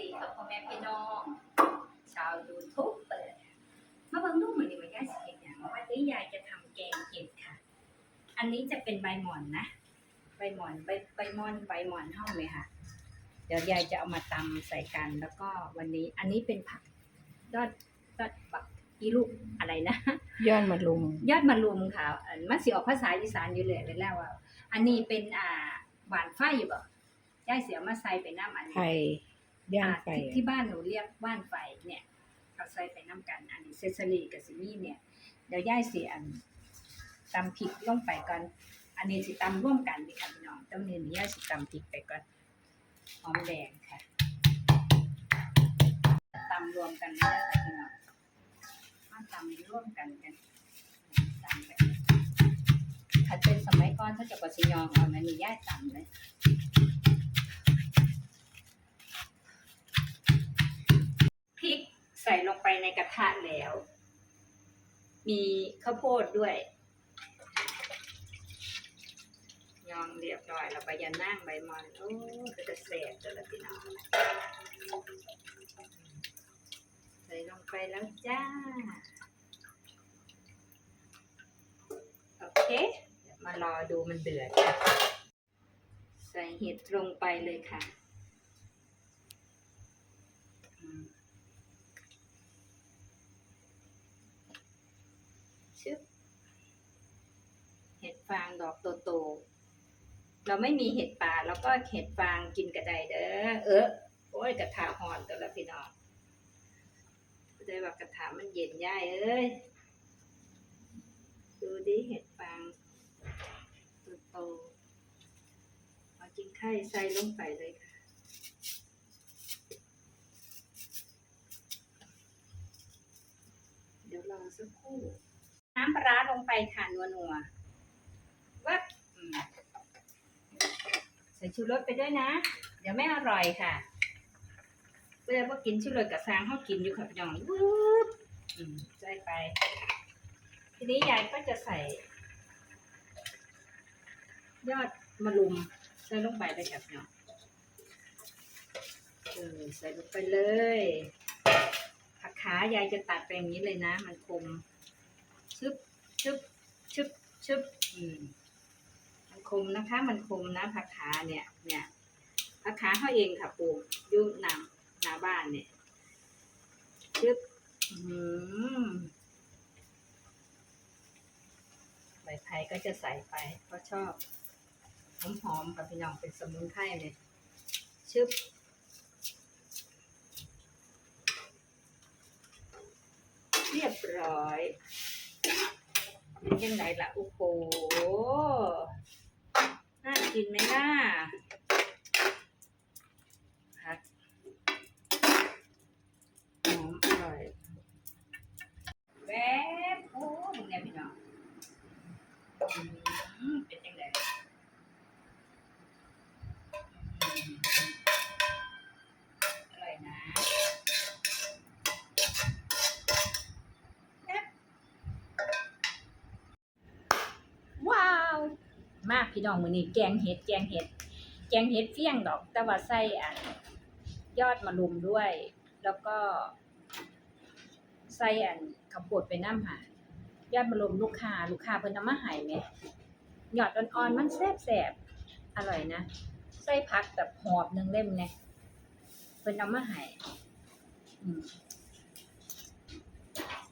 ดีค่ะพ่อแม่พี่น้อง ชาวยูทูบเปิดมาเบิ่งดูเหมือนนี่มันยายสิเห็นอย่างวันนี้ยายจะทำแกงเห็ดค่ะ อันนี้จะเป็นใบหม่อนนะ ใบหม่อนใบใบหม่อนใบหม่อนห้องเลยค่ะ เดี๋ยวยายจะเอามาตำใส่กันแล้วก็วันนี้อันนี้เป็นผักยอดยอดบักอีลูกอะไรนะย้อนมาลุมยอดมะรุมค่ะอันมันสิออกภาษาอีสานอยู่เลยเลยแล้วว่า อันนี้เป็นอ่าหวานไฟอยู่บ่ย่ายเสียมาใส่ไปน้ำอันนี้ไข่ ย่างอ่าไก่ที่ที่บ้านหนูเรียกว่านไฟเนี่ยเอาใส่ไปน้ำกัน อันนี้เซซารีกับซิมี่เนี่ย เดี๋ยวย่ายเสียอันตำพริกลงไปก่อน อันนี้สิตำร่วมกันดีค่ะพี่น้องตำนี้ย่ายสิตำพริกไปก่อนหอมแดงค่ะตำรวมกันเลยค่ะพี่น้องมาตำร่วมกันกันตำไปถ้าเป็นสมัยก่อนถ้าจะกว่าสิยองเอามันนี่ย่ายตำเลย พริกใส่ลงไปในกระทะแล้ว มีข้าวโพดด้วยยองเรียบร้อยแล้วใบยานั่งใบมอนโอ้ก็จะแสบจะละพี่น้องใส่ลงไปแล้วจ้า โอเคมารอดูมันเดือดค่ะใส่เห็ดลงไปเลยค่ะ ชึบเห็ดฟางดอกโตๆเราไม่มีเห็ดป่าเราก็เห็ดฟางกินกระไดเด้อเออโอ้ยกระถาหอนตัวละพี่น้องได้ว่ากระถามันเย็นย่ายเอ้ยดูดิเห็ดฟางโตๆมากินไข่ใส่ลงไปเลยค่ะเดี๋ยวรอสักครู่ น้ำปลาร้าลงไปค่ะนัวนัววับใส่ชูรสไปด้วยนะ เดี๋ยวไม่อร่อยค่ะเพื่อว่ากินชูรสกับซางเขากินอยู่ค่ะพี่น้องวืบใส่ไป ทีนี้ยายก็จะใส่ ยอดมะรุมใส่ลงไปเลยค่ะพี่น้องเออใส่ลงไปเลยผักขายายจะตัดไปอย่างนี้เลยนะ มันคม ชึบชึบชึบชึบอืมมันคมนะคะ มันคมนะผักขาเนี่ย เนี่ยผักขาเขาเองค่ะปลูกยุ่หนาหนาบ้านเนี่ยชึบอืมใบไผ่ก็จะใส่ไปเพราะชอบหอมๆกับพี่น้องเป็นสมุนไพรเลยชึบเรียบร้อย ยังไงล่ะ โอ้โห น่ากินไหมน่าพักหอมอร่อยแวบโอ้มึงเนี่ยพี่น้องอืมเป็นยังไงอืมอร่อยนะ ว้าวมาพี่น้องมือนี้แกงเห็ดแกงเห็ด แกงเห็ดเฟี้ยงดอก แต่ว่าใส่อันยอดมะรุมด้วย แล้วก็ใส่อันข้าวโพดไปน้ำค่ะยอดมะรุมลูกค้าลูกค้าเพิ่นเอามาให้แหมหยอดอ่อนๆมันแซ่บๆอร่อยนะใส่ผักแบบหอบหนึ่งเล่มเนี่ยเพิ่นเอามาให้อืม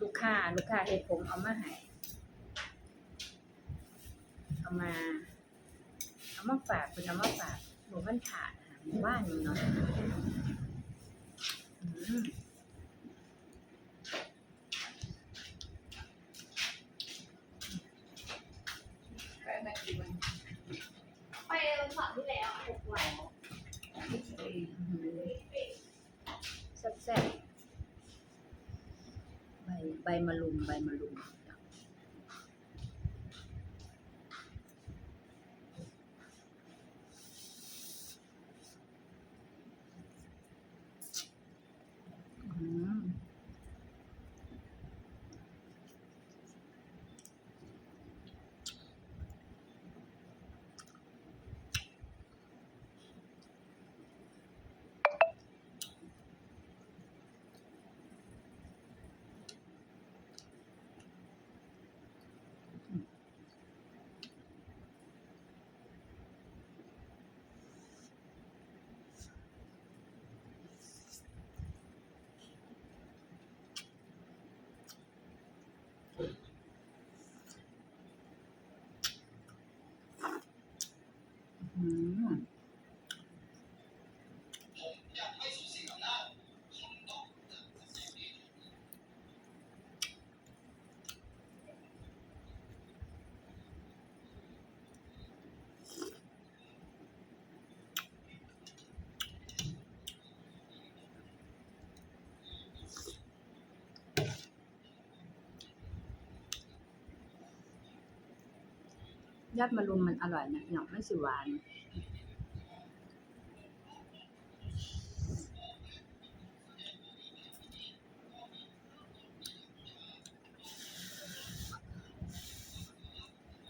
ลูกค้าลูกค้าเฮ็ดผมเอามาให้ เอามาเอามาฝากคุณเอามาฝากหนูพันขาดค่ะหมู่บ้านนี้เนาะอืมไปวันเสาร์ที่แล้วหกวันแซ่บๆใบใบมะรุมใบมะรุม ยอดมะรุมมันอร่อยนะหนอไม่สิหวาน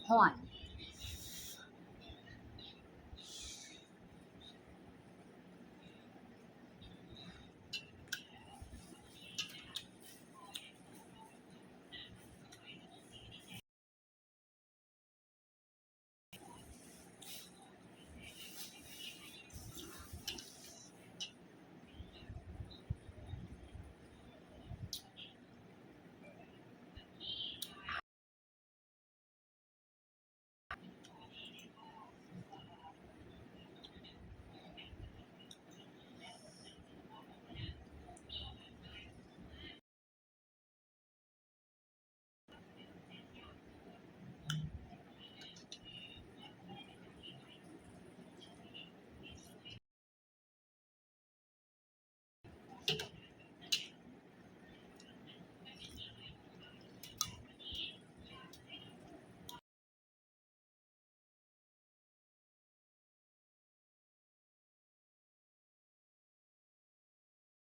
ห่อน